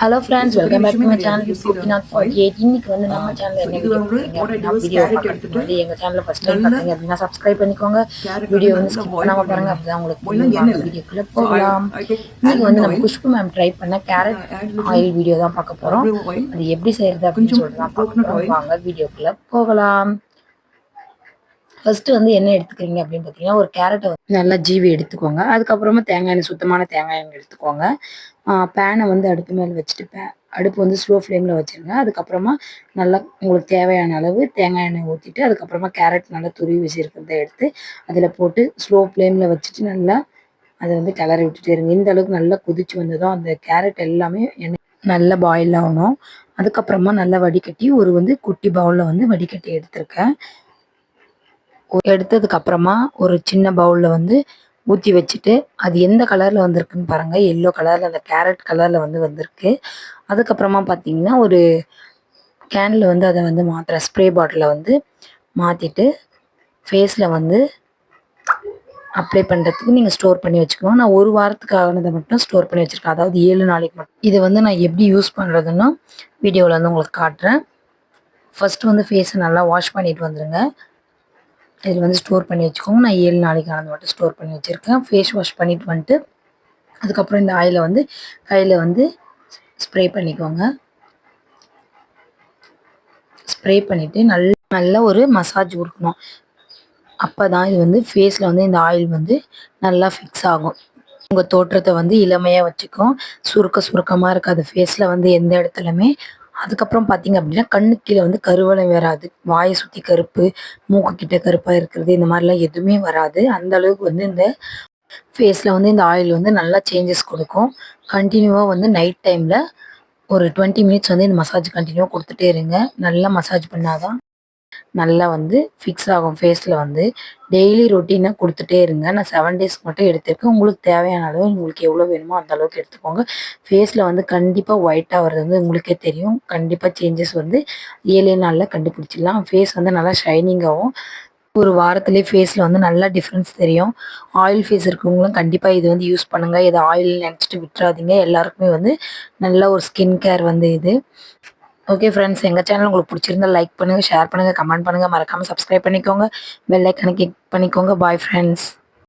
Hello friends welcome back to my channel the Gopinath forty eight இன்னைக்கு வந்து நம்ம Ah, channel so என்ன video வந்து what I do is video carrot பார்க்கறதுக்கு எடுத்துட்டு முன்னாடி எங்க சேனலை ஃபர்ஸ்ட் டைம் பார்த்தீங்க அப்படின்னா சப்ஸ்கிரைப் பண்ணிக்கோங்க வீடியோ வந்து ஸ்கிப் boil பண்ணாம பாருங்க பண்ணணும். அப்பதான் உங்களுக்கு. வீடியோக்குள்ள போகலாம் இன்னைக்கு வந்து நம்ம. குஷ்பு மேம் ட்ரை பண்ண கேரட் ஆயில் வீடியோ தான் பார்க்க போறோம். அது எப்படி செய்யறது அப்படின்னு சொல்லிட்டு தான் பார்க்க oil. வாங்க வீடியோக்குள்ள போகலாம் ஃபர்ஸ்ட் வந்து என்ன எடுத்துக்கிறீங்க அப்படின்னு பார்த்தீங்கன்னா ஒரு கேரட்டை நல்லா ஜீவி எடுத்துக்கோங்க. அதுக்கப்புறமா தேங்காய் எண்ணெய் சுத்தமான தேங்காய் எண்ணெய் எடுத்துக்கோங்க. பேனை வந்து அடுப்பு மேலே வச்சுட்டு பே அடுப்பு வந்து ஸ்லோ ஃப்ளேமில் வச்சுருங்க. அதுக்கப்புறமா நல்லா உங்களுக்கு தேவையான அளவு தேங்காய் எண்ணெய் ஊற்றிட்டு அதுக்கப்புறமா கேரட் நல்லா துருவி வச்சுருக்கிறத எடுத்து அதில் போட்டு ஸ்லோ ஃப்ளேமில் வச்சுட்டு நல்லா அதை வந்து கிளறி விட்டுட்டே இருங்க. இந்த அளவுக்கு நல்லா கொதிச்சு வந்ததும் அந்த கேரட் எல்லாமே எண்ணெய் நல்லா பாயில் ஆகணும். அதுக்கப்புறமா நல்லா வடிகட்டி ஒரு வந்து குட்டி பவுலில் வந்து வடிகட்டி எடுத்திருக்கேன். எடுத்ததுக்கு அப்புறமா ஒரு சின்ன பவுலில் வந்து ஊற்றி வச்சுட்டு அது எந்த கலரில் வந்திருக்குன்னு பாருங்கள் எல்லோ கலரில் அந்த கேரட் கலரில் வந்து வந்திருக்கு. அதுக்கப்புறமா பார்த்தீங்கன்னா ஒரு கேனில் வந்து அதை வந்து மாற்றுறேன் ஸ்ப்ரே பாட்டிலில் வந்து மாற்றிட்டு ஃபேஸில் வந்து அப்ளை பண்ணுறதுக்கு நீங்கள் ஸ்டோர் பண்ணி வச்சுக்கணும். நான் ஒரு வாரத்துக்கு ஆகினதை மட்டும் ஸ்டோர் பண்ணி வச்சுருக்கேன். அதாவது ஏழு நாளைக்கு மட்டும். இதை வந்து நான் எப்படி யூஸ் பண்ணுறதுன்னா வீடியோவில் வந்து உங்களுக்கு காட்டுறேன். ஃபஸ்ட்டு வந்து ஃபேஸை நல்லா வாஷ் பண்ணிட்டு வந்துடுங்க இதில் வந்து ஸ்டோர் பண்ணி வச்சுக்கோங்க. நான் ஏழு நாளைக்கு ஆனது மட்டும் ஸ்டோர் பண்ணி வச்சுருக்கேன். ஃபேஸ் வாஷ் பண்ணிட்டு வந்துட்டு அதுக்கப்புறம் இந்த ஆயிலை வந்து கையில் வந்து ஸ்ப்ரே பண்ணிக்கோங்க. ஸ்ப்ரே பண்ணிவிட்டு நல்ல நல்ல ஒரு மசாஜ் கொடுக்கணும். அப்போ தான் இது வந்து ஃபேஸில் வந்து இந்த ஆயில் வந்து நல்லா ஃபிக்ஸ் ஆகும். உங்கள் தோற்றத்தை வந்து இளமையாக வச்சுக்கும் சுருக்க சுருக்கமாக இருக்காது. ஃபேஸில் வந்து எந்த இடத்துலையுமே அதுக்கப்புறம் பார்த்தீங்க அப்படின்னா கண்ணு கீழே வந்து கருவளம் வராது. வாயை சுற்றி கருப்பு மூக்கு கிட்ட கருப்பாக இருக்கிறது இந்த மாதிரிலாம் எதுவுமே வராது. அந்த அளவுக்கு வந்து இந்த ஃபேஸில் வந்து இந்த ஆயில் வந்து நல்லா சேஞ்சஸ் கொடுக்கும். கண்டினியூவாக வந்து நைட் டைமில் ஒரு டுவெண்ட்டி மினிட்ஸ் வந்து இந்த மசாஜ் கண்டினியூவாக கொடுத்துட்டே இருங்க. நல்லா மசாஜ் பண்ணாதான் நல்லா வந்து ஃபிக்ஸ் ஆகும் ஃபேஸில் வந்து. டெய்லி ரொட்டீனாக கொடுத்துட்டே இருங்க. நான் செவன் டேஸ்க்கு மட்டும் எடுத்திருக்கேன். உங்களுக்கு தேவையான அளவு உங்களுக்கு எவ்வளோ வேணுமோ அந்த அளவுக்கு எடுத்துக்கோங்க. ஃபேஸில் வந்து கண்டிப்பாக ஒயிட்டாக வர்றது வந்து உங்களுக்கே தெரியும். கண்டிப்பாக சேஞ்சஸ் வந்து ஏழே நாளில் கண்டுபிடிச்சிடலாம். ஃபேஸ் வந்து நல்லா ஷைனிங்காகவும் ஒரு வாரத்திலே ஃபேஸில் வந்து நல்லா டிஃப்ரென்ஸ் தெரியும். ஆயில் ஃபேஸ் இருக்கவங்களும் கண்டிப்பாக இது வந்து யூஸ் பண்ணுங்கள் இதை ஆயில் நினச்சிட்டு விட்டுறாதீங்க. எல்லாருக்குமே வந்து நல்ல ஒரு ஸ்கின் கேர் வந்து இது. ஓகே ஃப்ரெண்ட்ஸ் எங்கள் சேனல் உங்களுக்கு பிடிச்சிருந்தா லைக் பண்ணுங்கள் ஷேர் பண்ணுங்கள் கமெண்ட் பண்ணுங்கள் மறக்காமல் சப்ஸ்கிரைப் பண்ணிக்கோங்க. பெல் ஐக்கனை கிளிக் பண்ணிக்கோங்க. Bye friends